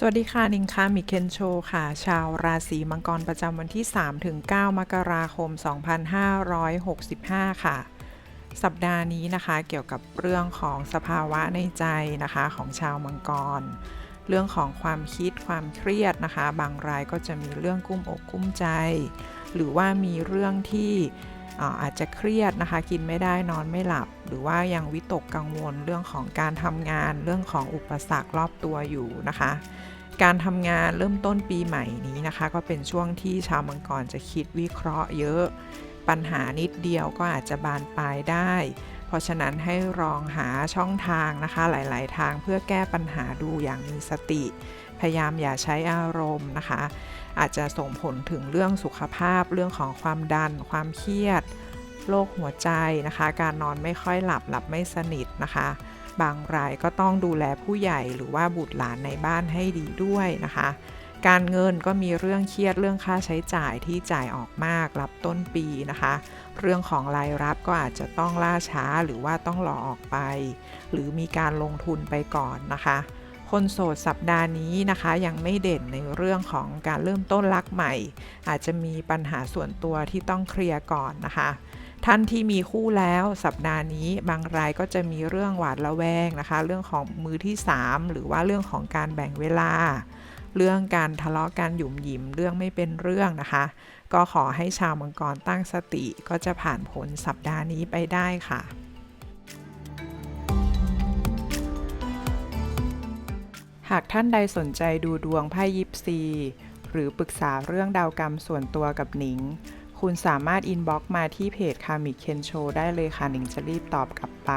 สวัสดีค่ะ นิงค่ะมิเคนโชค่ะ ชาวราศีมังกรประจำวันที่ 3-9 มกราคม 2565 ค่ะ สัปดาห์นี้นะคะเกี่ยวกับเรื่องของสภาวะในใจนะคะของชาวมังกร เรื่องของความคิดความเครียดนะคะ บางรายก็จะมีเรื่องกุ้มอกกุ้มใจ หรือว่ามีเรื่องที่ อาจจะเครียดนะคะ กินไม่ได้นอนไม่หลับ หรือว่ายังวิตกกังวลเรื่องของการทำงาน เรื่องของอุปสรรครอบตัวอยู่นะคะ การทำงานเริ่มต้นปีใหม่นี้นะคะ ก็เป็นช่วงที่ชาวมังกรจะคิดวิเคราะห์เยอะ ปัญหานิดเดียวก็อาจจะบานปลายได้ เพราะฉะนั้นให้ลองหาช่องทางนะคะหลาย ๆ ทางเพื่อแก้ปัญหาดูอย่างมีสติ พยายามอย่าใช้อารมณ์นะคะ อาจจะส่งผลถึงเรื่องสุขภาพเรื่องของความดัน ความเครียดโรคหัวใจนะคะ การนอนไม่ค่อยหลับหลับไม่สนิทนะคะ บางรายก็ต้องดูแลผู้ใหญ่หรือว่าบุตรหลานในบ้านให้ดีด้วยนะคะ การเงินก็มีเรื่องเครียดเรื่องค่าใช้จ่ายที่จ่ายออกมากรับต้นปีนะคะ เรื่องของรายรับก็อาจจะต้องล่าช้าหรือว่าต้องรอออกไป หรือมีการลงทุนไปก่อนนะคะ คนโสดสัปดาห์นี้นะคะ ยังไม่เด่นในเรื่องของการเริ่มต้นรักใหม่ อาจจะมีปัญหาส่วนตัวที่ต้องเคลียร์ก่อนนะคะท่านที่มีคู่แล้วสัปดาห์นี้บางรายก็จะมีเรื่องหวาดระแวงนะคะ เรื่องของมือที่ 3 หรือว่าเรื่องของการแบ่งเวลา เรื่องการทะเลาะกันหยุมหยิมเรื่องไม่เป็นเรื่องนะคะ ก็ขอให้ชาวมังกรตั้งสติก็จะผ่านผลสัปดาห์นี้ไปได้ค่ะหากท่านใดสนใจดูดวงไพ่ยิปซี หรือปรึกษาเรื่องดาวกรรมส่วนตัวกับหนิง คุณสามารถอินบ็อกซ์มาที่เพจคามิเคนโชได้เลยค่ะหนิงจะรีบตอบกลับไป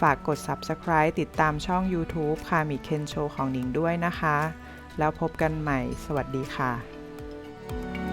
ฝากกด Subscribe ติดตามช่อง YouTube คามิเคนโชของหนิงด้วยนะคะ แล้วพบกันใหม่ สวัสดีค่ะ